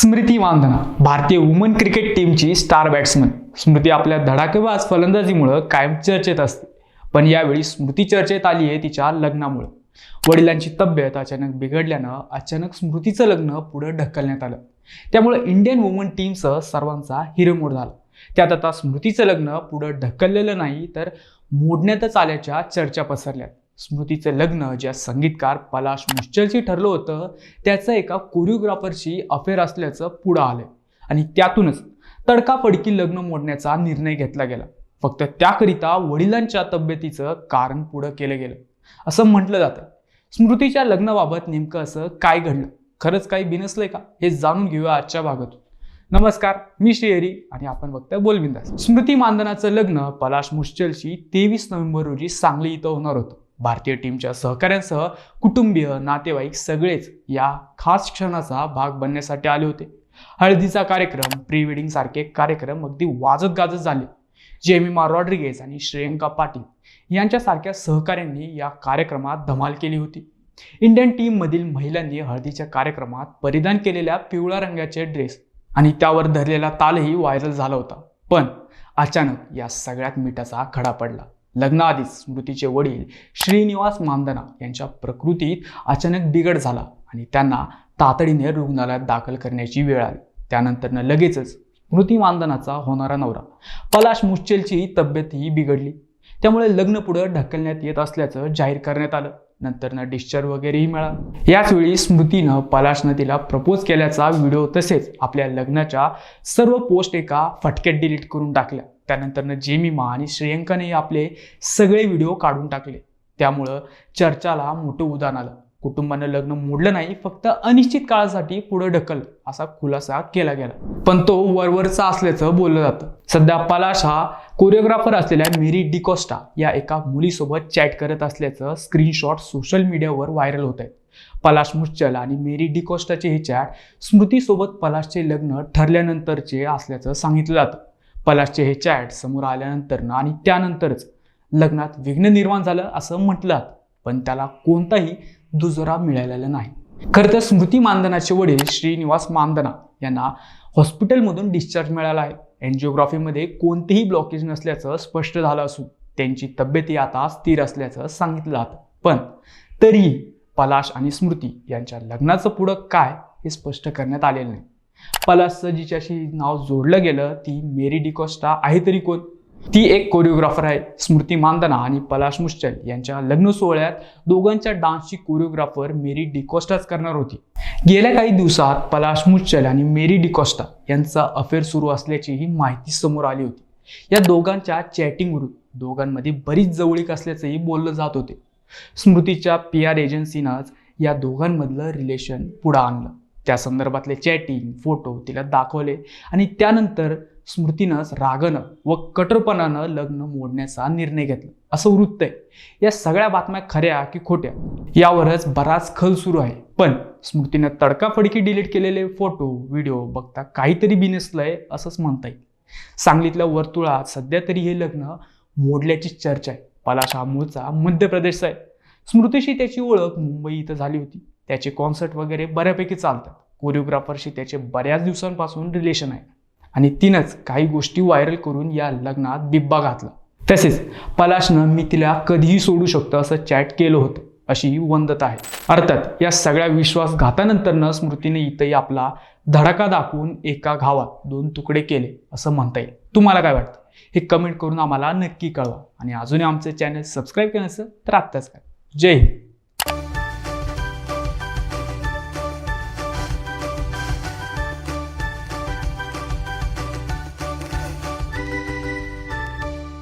स्मृती वांधन भारतीय woman cricket टीमची star batsman Smriti आपल्या धडाकेबाज फलंदाजीमुळं कायम चर्चेत असते. पण यावेळी स्मृती चर्चेत आली आहे तिच्या लग्नामुळं. वडिलांची तब्येत अचानक बिघडल्यानं अचानक स्मृतीचं लग्न पुढं ढकलण्यात आलं. त्यामुळे इंडियन वुमन टीमसह सर्वांचा हिरमोड झाला. त्यात आता स्मृतीचं लग्न पुढं ढकललेलं नाही तर मोडण्यातच आल्याच्या चर्चा पसरल्यात. स्मृतीचं लग्न ज्या संगीतकार पलाश मुश्चलशी ठरलं होतं त्याचं एका कोरिओग्राफरशी अफेअर असल्याचं पुढं आलंय. आणि त्यातूनच तडकाफडकी लग्न मोडण्याचा निर्णय घेतला गेला. फक्त त्याकरिता वडिलांच्या तब्येतीचं कारण पुढं केलं गेलं. असं म्हटलं जातं. स्मृतीच्या लग्नाबाबत नेमकं असं काय घडलं? खरंच काही बिनसलंय का? हे जाणून घेऊया आजच्या भागातून. नमस्कार मी श्रीहरी आणि आपण बघतोय बोलबिंदास. स्मृती मानधनाचं लग्न पलाश मुश्चलशी तेवीस नोव्हेंबर रोजी सांगली इथं होणार होतं. भारतीय टीमच्या सहकाऱ्यांसह कुटुंबीय नातेवाईक सगळेच या खास क्षणाचा भाग बनण्यासाठी आले होते. हळदीचा कार्यक्रम प्री वेडिंग सारखे कार्यक्रम अगदी वाजत गाजत झाले. जेमिमा रॉड्रिगेज आणि श्रेयंका पाटील यांच्यासारख्या सहकाऱ्यांनी या कार्यक्रमात धमाल केली होती. इंडियन टीममधील महिलांनी हळदीच्या कार्यक्रमात परिधान केलेल्या पिवळ्या रंगाचे ड्रेस आणि त्यावर धरलेला तालही व्हायरल झाला होता. पण अचानक या सगळ्यात मिठाचा खडा पडला. लग्नाआधीच स्मृतीचे वडील श्रीनिवास मामदना यांच्या प्रकृतीत अचानक बिघड झाला आणि त्यांना तातडीने रुग्णालयात दाखल करण्याची वेळ आली. त्यानंतरनं लगेचच स्मृती मानधनाचा होणारा नवरा पलाश मुश्चेलची तब्येतही बिघडली. त्यामुळे लग्न पुढं ढकलण्यात येत असल्याचं जाहीर करण्यात आलं. नंतरनं डिस्चार्ज वगैरेही मिळाला. याचवेळी स्मृतीनं पलाशनं तिला प्रपोज केल्याचा व्हिडिओ तसेच आपल्या लग्नाच्या सर्व पोस्ट एका फटक्यात डिलीट करून टाकल्या. त्यानंतरनं जेमिमा आणि श्रेयंकाने आपले सगळे व्हिडिओ काढून टाकले. त्यामुळं चर्चाला मोठं उदाहरण आलं. कुटुंबानं लग्न मोडलं नाही फक्त अनिश्चित काळासाठी पुढे ढकल असा खुलासा केला गेला. पण तो वरवरचा असल्याचं बोललं जातं. सध्या पलाश हा कोरिओग्राफर असलेल्या मेरी डिकोस्टा या एका मुलीसोबत चॅट करत असल्याचं स्क्रीनशॉट सोशल मीडियावर व्हायरल होत आहे पलाश मुच्चल आणि मेरी डिकोस्टाचे हे चॅट स्मृतीसोबत पलाशचे लग्न ठरल्यानंतरचे असल्याचं सांगितलं जातं. पलाशचे हे चॅट समोर आल्यानंतर ना आणि त्यानंतरच लग्नात विघ्न निर्माण झालं असं म्हटलं पण त्याला कोणताही दुजोरा मिळालेला नाही. खरं तर स्मृती मानधनाचे वडील श्रीनिवास मानधना यांना हॉस्पिटलमधून डिस्चार्ज मिळाला आहे. एन्जिओग्राफीमध्ये कोणतेही ब्लॉकेज नसल्याचं स्पष्ट झालं असून त्यांची तब्येतही आता स्थिर असल्याचं सांगितलं जातं पण तरीही पलाश आणि स्मृती यांच्या लग्नाचं पुढं काय हे स्पष्ट करण्यात आलेलं नाही. पलाशचं जिच्याशी नाव जोडलं गेलं ती मेरी डिकोस्टा आहे तरी कोण? ती एक कोरिओग्राफर आहे स्मृती मानधना आणि पलाश मुश्चल यांच्या लग्न सोहळ्यात दोघांच्या डान्सची कोरिओग्राफर मेरी डिकोस्टाच करणार होती. गेल्या काही दिवसात पलाश मुश्चल आणि मेरी डिकोस्टा यांचा अफेअर सुरू असल्याचीही माहिती समोर आली होती. या दोघांच्या चॅटिंगवरून दोघांमध्ये बरीच जवळीक असल्याचंही बोललं जात होते. स्मृतीच्या पी आर एजन्सीनंच या दोघांमधलं रिलेशन पुढं आणलं. त्या संदर्भातले चॅटिंग फोटो तिला दाखवले आणि त्यानंतर स्मृतीनंच रागानं व कठोरपणानं लग्न मोडण्याचा निर्णय घेतला. असं वृत्त आहे. या सगळ्या बातम्या खऱ्या की खोट्या? यावरच बराच खल सुरू आहे. पण स्मृतीनं तडकाफडकी डिलीट केलेले फोटो व्हिडिओ बघता काहीतरी बिनसलंय असंच म्हणता येईल सांगलीतल्या वर्तुळात सध्या तरी हे लग्न मोडल्याची चर्चा आहे. पलाश हा मूळचा मध्य प्रदेशचा आहे. स्मृतीशी त्याची ओळख मुंबई इथं झाली होती. त्याचे कॉन्सर्ट वगैरे बऱ्यापैकी चालतात. कोरिओग्राफरशी त्याचे बऱ्याच दिवसांपासून रिलेशन आहे. आणि तिनंच काही गोष्टी व्हायरल करून या लग्नात बिब्बा घातला. तसेच पलाशनं मी तिला कधीही सोडू शकतो असं चॅट केलं होतं अशी वंदत आहे. अर्थात या सगळ्या विश्वासघातानंतरनं स्मृतीने इथंही आपला धडाका दाखवून एका घावात दोन तुकडे केले असं म्हणता येईल. तुम्हाला काय वाटतं? हे कमेंट करून आम्हाला नक्की कळवा. आणि अजूनही आमचं चॅनल सबस्क्राईब केलं नसेल तर आत्ताच काय जय हिंद.